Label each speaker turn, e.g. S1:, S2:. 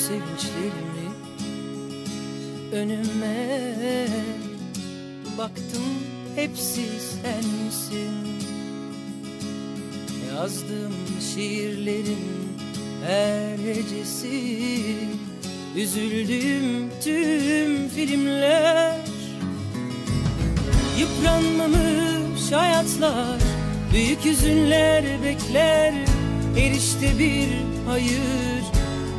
S1: sevinçlerimi Önüme baktım. Hepsi sensin. Yazdığım şiirlerin her hecesi. Üzüldüğüm tüm filmler. Yıpranmamış hayatlar Büyük hüzünler bekler. Her işte bir hayır